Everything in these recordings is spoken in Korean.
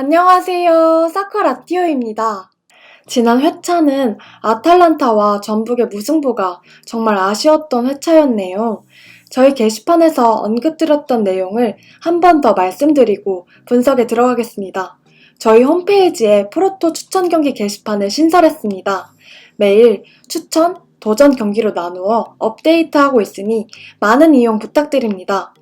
안녕하세요. 사커라티오입니다. 지난 회차는 아탈란타와 전북의 무승부가 정말 아쉬웠던 회차였네요. 저희 게시판에서 언급드렸던 내용을 한 번 더 말씀드리고 분석에 들어가겠습니다. 저희 홈페이지에 프로토 추천 경기 게시판을 신설했습니다. 매일 추천, 도전 경기로 나누어 업데이트하고 있으니 많은 이용 부탁드립니다.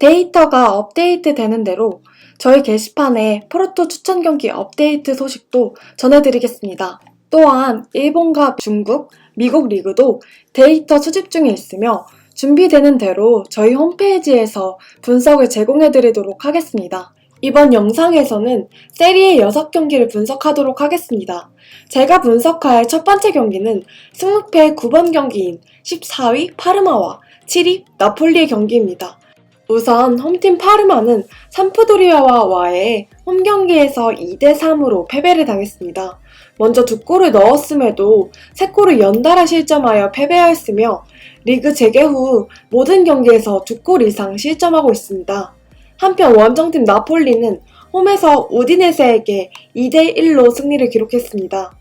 데이터가 업데이트 되는 대로 저희 게시판에 프로토 추천 경기 업데이트 소식도 전해드리겠습니다. 또한 일본과 중국, 미국 리그도 데이터 수집 중에 있으며 준비되는 대로 저희 홈페이지에서 분석을 제공해드리도록 하겠습니다. 이번 영상에서는 세리의 6경기를 분석하도록 하겠습니다. 제가 분석할 첫 번째 경기는 승무패 9번 경기인 14위 파르마와 7위 나폴리의 경기입니다. 우선 홈팀 파르마는 삼프도리아와의 홈 경기에서 2대3으로 패배를 당했습니다. 먼저 두 골을 넣었음에도 세 골을 연달아 실점하여 패배하였으며 리그 재개 후 모든 경기에서 두 골 이상 실점하고 있습니다. 한편 원정팀 나폴리는 홈에서 우디네세에게 2대1로 승리를 기록했습니다.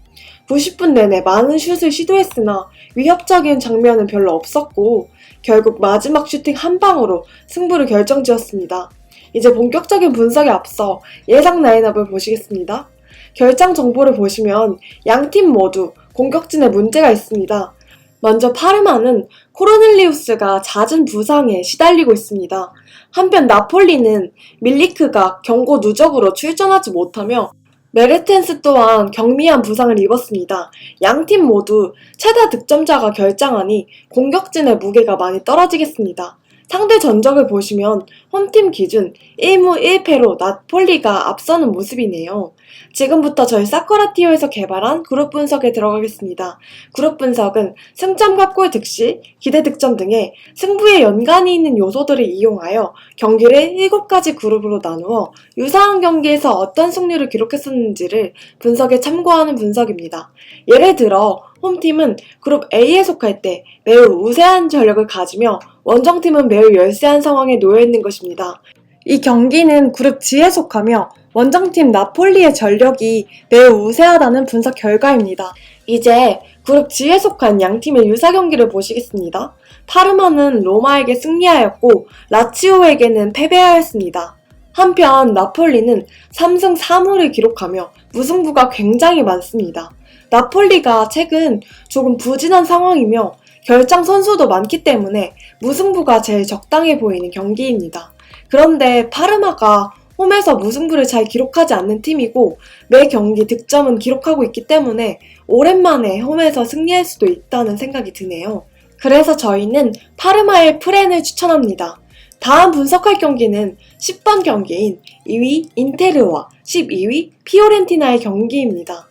90분 내내 많은 슛을 시도했으나 위협적인 장면은 별로 없었고 결국 마지막 슈팅 한 방으로 승부를 결정지었습니다. 이제 본격적인 분석에 앞서 예상 라인업을 보시겠습니다. 결장 정보를 보시면 양 팀 모두 공격진에 문제가 있습니다. 먼저 파르마는 코르넬리우스가 잦은 부상에 시달리고 있습니다. 한편 나폴리는 밀리크가 경고 누적으로 출전하지 못하며 메르텐스 또한 경미한 부상을 입었습니다. 양 팀 모두 최다 득점자가 결장하니 공격진의 무게가 많이 떨어지겠습니다. 상대 전적을 보시면 홈팀 기준 1무 1패로 나폴리가 앞서는 모습이네요. 지금부터 저희 사커라티오에서 개발한 그룹 분석에 들어가겠습니다. 그룹 분석은 승점과 골 득실, 기대 득점 등의 승부에 연관이 있는 요소들을 이용하여 경기를 7가지 그룹으로 나누어 유사한 경기에서 어떤 승률을 기록했었는지를 분석에 참고하는 분석입니다. 예를 들어 홈팀은 그룹 A에 속할 때 매우 우세한 전력을 가지며 원정팀은 매우 열세한 상황에 놓여 있는 것입니다. 이 경기는 그룹 G에 속하며 원정팀 나폴리의 전력이 매우 우세하다는 분석 결과입니다. 이제 그룹 G에 속한 양 팀의 유사 경기를 보시겠습니다. 파르마는 로마에게 승리하였고 라치오에게는 패배하였습니다. 한편 나폴리는 3승 3무를 기록하며 무승부가 굉장히 많습니다. 나폴리가 최근 조금 부진한 상황이며 결장 선수도 많기 때문에 무승부가 제일 적당해 보이는 경기입니다. 그런데 파르마가 홈에서 무승부를 잘 기록하지 않는 팀이고 매 경기 득점은 기록하고 있기 때문에 오랜만에 홈에서 승리할 수도 있다는 생각이 드네요. 그래서 저희는 파르마의 프렌을 추천합니다. 다음 분석할 경기는 10번 경기인 2위 인테르와 12위 피오렌티나의 경기입니다.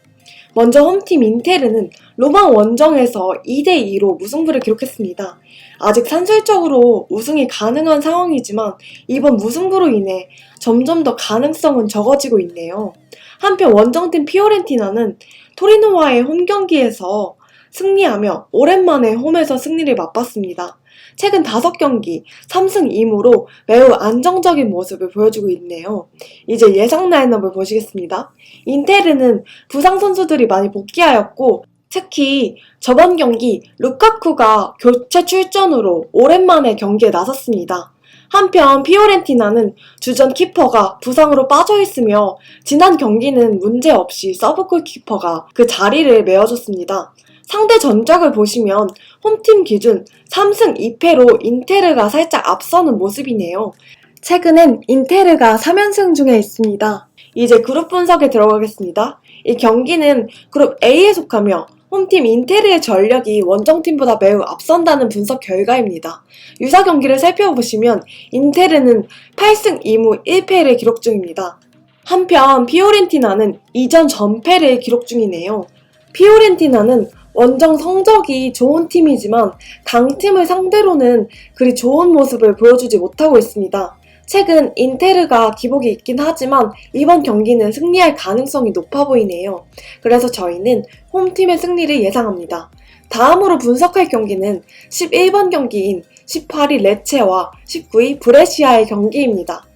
먼저 홈팀 인테르는 로마 원정에서 2대2로 무승부를 기록했습니다. 아직 산술적으로 우승이 가능한 상황이지만 이번 무승부로 인해 점점 더 가능성은 적어지고 있네요. 한편 원정팀 피오렌티나는 토리노와의 홈 경기에서 승리하며 오랜만에 홈에서 승리를 맛봤습니다. 최근 5경기 3승 2무로 매우 안정적인 모습을 보여주고 있네요. 이제 예상 라인업을 보시겠습니다. 인테르는 부상 선수들이 많이 복귀하였고 특히 저번 경기 루카쿠가 교체 출전으로 오랜만에 경기에 나섰습니다. 한편 피오렌티나는 주전 키퍼가 부상으로 빠져 있으며 지난 경기는 문제없이 서브골 키퍼가 그 자리를 메워줬습니다. 상대 전적을 보시면 홈팀 기준 3승 2패로 인테르가 살짝 앞서는 모습이네요. 최근엔 인테르가 3연승 중에 있습니다. 이제 그룹 분석에 들어가겠습니다. 이 경기는 그룹 A에 속하며 홈팀 인테르의 전력이 원정팀보다 매우 앞선다는 분석 결과입니다. 유사 경기를 살펴보시면 인테르는 8승 2무 1패를 기록 중입니다. 한편 피오렌티나는 이전 전패를 기록 중이네요. 피오렌티나는 원정 성적이 좋은 팀이지만 강팀을 상대로는 그리 좋은 모습을 보여주지 못하고 있습니다. 최근 인테르가 기복이 있긴 하지만 이번 경기는 승리할 가능성이 높아 보이네요. 그래서 저희는 홈팀의 승리를 예상합니다. 다음으로 분석할 경기는 11번 경기인 18위 레체와 19위 브레시아의 경기입니다.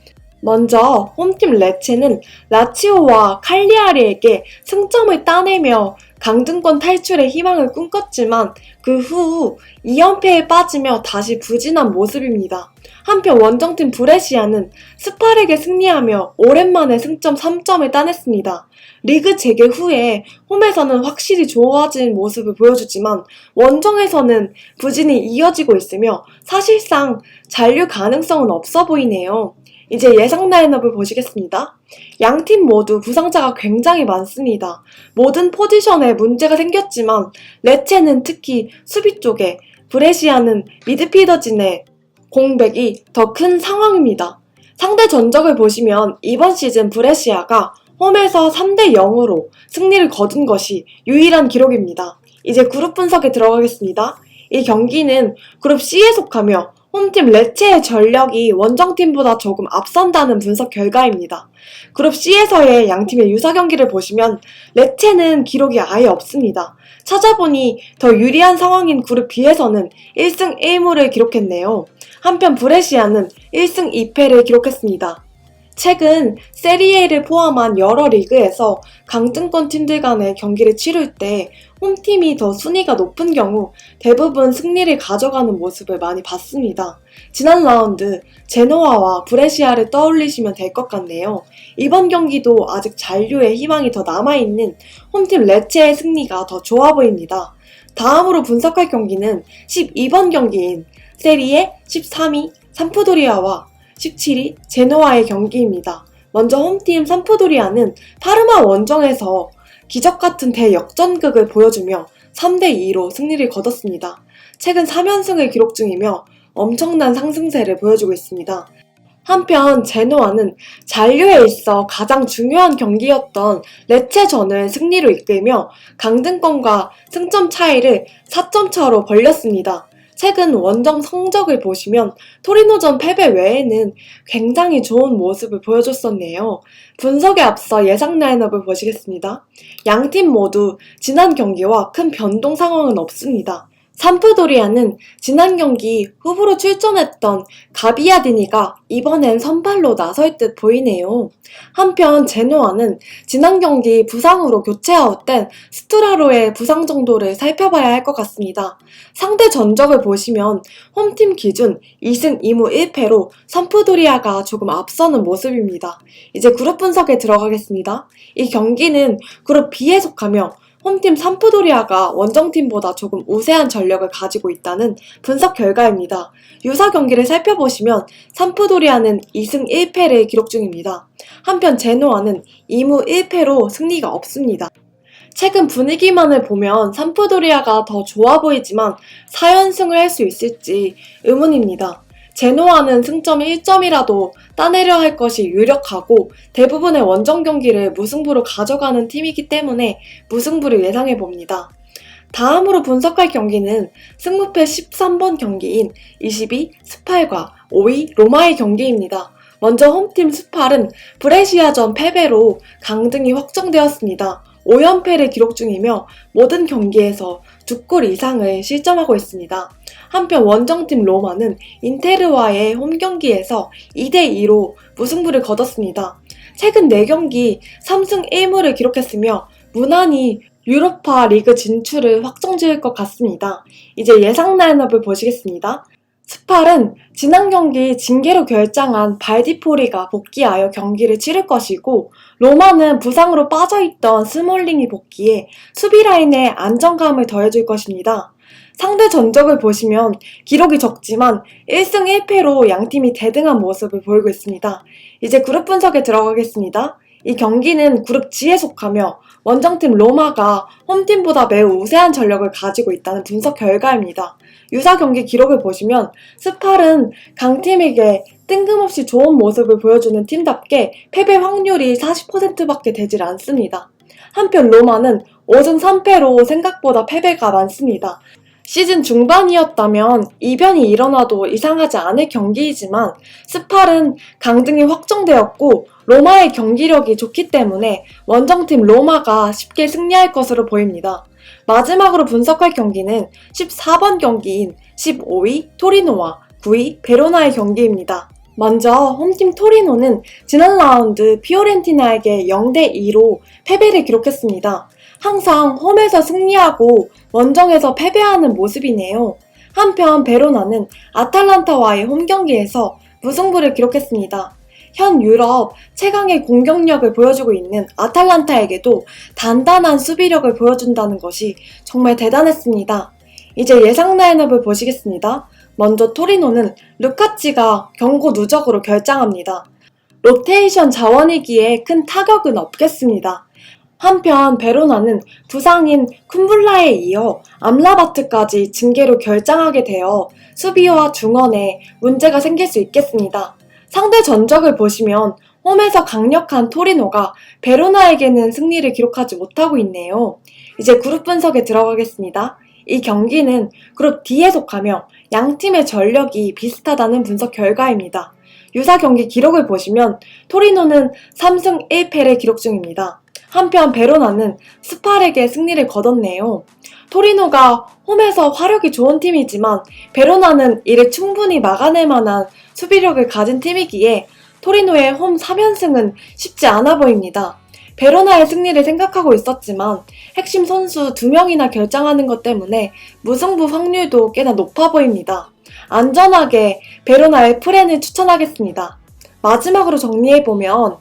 먼저 홈팀 레체는 라치오와 칼리아리에게 승점을 따내며 강등권 탈출의 희망을 꿈꿨지만 그 후 2연패에 빠지며 다시 부진한 모습입니다. 한편 원정팀 브레시아는 스팔에게 승리하며 오랜만에 승점 3점을 따냈습니다. 리그 재개 후에 홈에서는 확실히 좋아진 모습을 보여주지만 원정에서는 부진이 이어지고 있으며 사실상 잔류 가능성은 없어 보이네요. 이제 예상 라인업을 보시겠습니다. 양 팀 모두 부상자가 굉장히 많습니다. 모든 포지션에 문제가 생겼지만 레체는 특히 수비 쪽에 브레시아는 미드피더진의 공백이 더 큰 상황입니다. 상대 전적을 보시면 이번 시즌 브레시아가 홈에서 3대 0으로 승리를 거둔 것이 유일한 기록입니다. 이제 그룹 분석에 들어가겠습니다. 이 경기는 그룹 C에 속하며 홈팀 레체의 전력이 원정팀보다 조금 앞선다는 분석 결과입니다. 그룹 C에서의 양팀의 유사 경기를 보시면 레체는 기록이 아예 없습니다. 찾아보니 더 유리한 상황인 그룹 B에서는 1승 1무를 기록했네요. 한편 브레시아는 1승 2패를 기록했습니다. 최근 세리에를 포함한 여러 리그에서 강등권 팀들 간의 경기를 치룰 때 홈팀이 더 순위가 높은 경우 대부분 승리를 가져가는 모습을 많이 봤습니다. 지난 라운드 제노아와 브레시아를 떠올리시면 될 것 같네요. 이번 경기도 아직 잔류의 희망이 더 남아있는 홈팀 레체의 승리가 더 좋아 보입니다. 다음으로 분석할 경기는 12번 경기인 세리에 13위 삼프도리아와 17위 제노아의 경기입니다. 먼저 홈팀 삼프도리아는 파르마 원정에서 기적 같은 대역전극을 보여주며 3대2로 승리를 거뒀습니다. 최근 3연승을 기록 중이며 엄청난 상승세를 보여주고 있습니다. 한편 제노아는 잔류에 있어 가장 중요한 경기였던 레체전을 승리로 이끌며 강등권과 승점 차이를 4점 차로 벌렸습니다. 최근 원정 성적을 보시면 토리노전 패배 외에는 굉장히 좋은 모습을 보여줬었네요. 분석에 앞서 예상 라인업을 보시겠습니다. 양 팀 모두 지난 경기와 큰 변동 상황은 없습니다. 삼프도리아는 지난 경기 후보로 출전했던 가비아디니가 이번엔 선발로 나설 듯 보이네요. 한편 제노아는 지난 경기 부상으로 교체 아웃된 스트라로의 부상 정도를 살펴봐야 할 것 같습니다. 상대 전적을 보시면 홈팀 기준 2승 2무 1패로 삼프도리아가 조금 앞서는 모습입니다. 이제 그룹 분석에 들어가겠습니다. 이 경기는 그룹 B에 속하며 홈팀 삼프도리아가 원정팀보다 조금 우세한 전력을 가지고 있다는 분석 결과입니다. 유사 경기를 살펴보시면 삼프도리아는 2승 1패를 기록 중입니다. 한편 제노아는 2무 1패로 승리가 없습니다. 최근 분위기만을 보면 삼프도리아가 더 좋아 보이지만 4연승을 할 수 있을지 의문입니다. 제노아는 승점 1점이라도 따내려 할 것이 유력하고 대부분의 원정 경기를 무승부로 가져가는 팀이기 때문에 무승부를 예상해 봅니다. 다음으로 분석할 경기는 승무패 13번 경기인 22 스팔과 5위 로마의 경기입니다. 먼저 홈팀 스팔은 브레시아전 패배로 강등이 확정되었습니다. 5연패를 기록 중이며 모든 경기에서 두 골 이상을 실점하고 있습니다. 한편 원정팀 로마는 인테르와의 홈 경기에서 2대2로 무승부를 거뒀습니다. 최근 4경기 3승 1무를 기록했으며 무난히 유로파 리그 진출을 확정 지을 것 같습니다. 이제 예상 라인업을 보시겠습니다. 스팔은 지난 경기 징계로 결장한 발디포리가 복귀하여 경기를 치를 것이고 로마는 부상으로 빠져있던 스몰링이 복귀해 수비 라인에 안정감을 더해줄 것입니다. 상대 전적을 보시면 기록이 적지만 1승 1패로 양팀이 대등한 모습을 보이고 있습니다. 이제 그룹 분석에 들어가겠습니다. 이 경기는 그룹 G에 속하며 원정팀 로마가 홈팀보다 매우 우세한 전력을 가지고 있다는 분석 결과입니다. 유사 경기 기록을 보시면 스팔은 강팀에게 뜬금없이 좋은 모습을 보여주는 팀답게 패배 확률이 40%밖에 되질 않습니다. 한편 로마는 5승 3패로 생각보다 패배가 많습니다. 시즌 중반이었다면 이변이 일어나도 이상하지 않을 경기이지만 스팔은 강등이 확정되었고 로마의 경기력이 좋기 때문에 원정팀 로마가 쉽게 승리할 것으로 보입니다. 마지막으로 분석할 경기는 14번 경기인 15위 토리노와 9위 베로나의 경기입니다. 먼저 홈팀 토리노는 지난 라운드 피오렌티나에게 0대2로 패배를 기록했습니다. 항상 홈에서 승리하고 원정에서 패배하는 모습이네요. 한편 베로나는 아탈란타와의 홈 경기에서 무승부를 기록했습니다. 현 유럽 최강의 공격력을 보여주고 있는 아탈란타에게도 단단한 수비력을 보여준다는 것이 정말 대단했습니다. 이제 예상 라인업을 보시겠습니다. 먼저 토리노는 루카치가 경고 누적으로 결장합니다. 로테이션 자원이기에 큰 타격은 없겠습니다. 한편 베로나는 부상인 쿰블라에 이어 암라바트까지 징계로 결장하게 되어 수비와 중원에 문제가 생길 수 있겠습니다. 상대 전적을 보시면 홈에서 강력한 토리노가 베로나에게는 승리를 기록하지 못하고 있네요. 이제 그룹 분석에 들어가겠습니다. 이 경기는 그룹 D에 속하며 양 팀의 전력이 비슷하다는 분석 결과입니다. 유사 경기 기록을 보시면 토리노는 3승 1패를 기록 중입니다. 한편 베로나는 스팔에게 승리를 거뒀네요. 토리노가 홈에서 화력이 좋은 팀이지만 베로나는 이를 충분히 막아낼 만한 수비력을 가진 팀이기에 토리노의 홈 3연승은 쉽지 않아 보입니다. 베로나의 승리를 생각하고 있었지만 핵심 선수 2명이나 결장하는 것 때문에 무승부 확률도 꽤나 높아 보입니다. 안전하게 베로나의 프렌을 추천하겠습니다. 마지막으로 정리해보면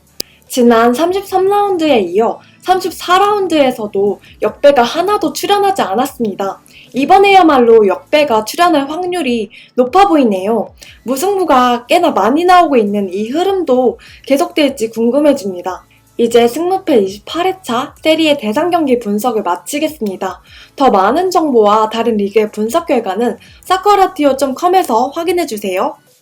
지난 33라운드에 이어 34라운드에서도 역배가 하나도 출연하지 않았습니다. 이번에야말로 역배가 출연할 확률이 높아 보이네요. 무승부가 꽤나 많이 나오고 있는 이 흐름도 계속될지 궁금해집니다. 이제 승무패 28회차 세리의 대상 경기 분석을 마치겠습니다. 더 많은 정보와 다른 리그의 분석 결과는 사커라티오.com에서 확인해주세요.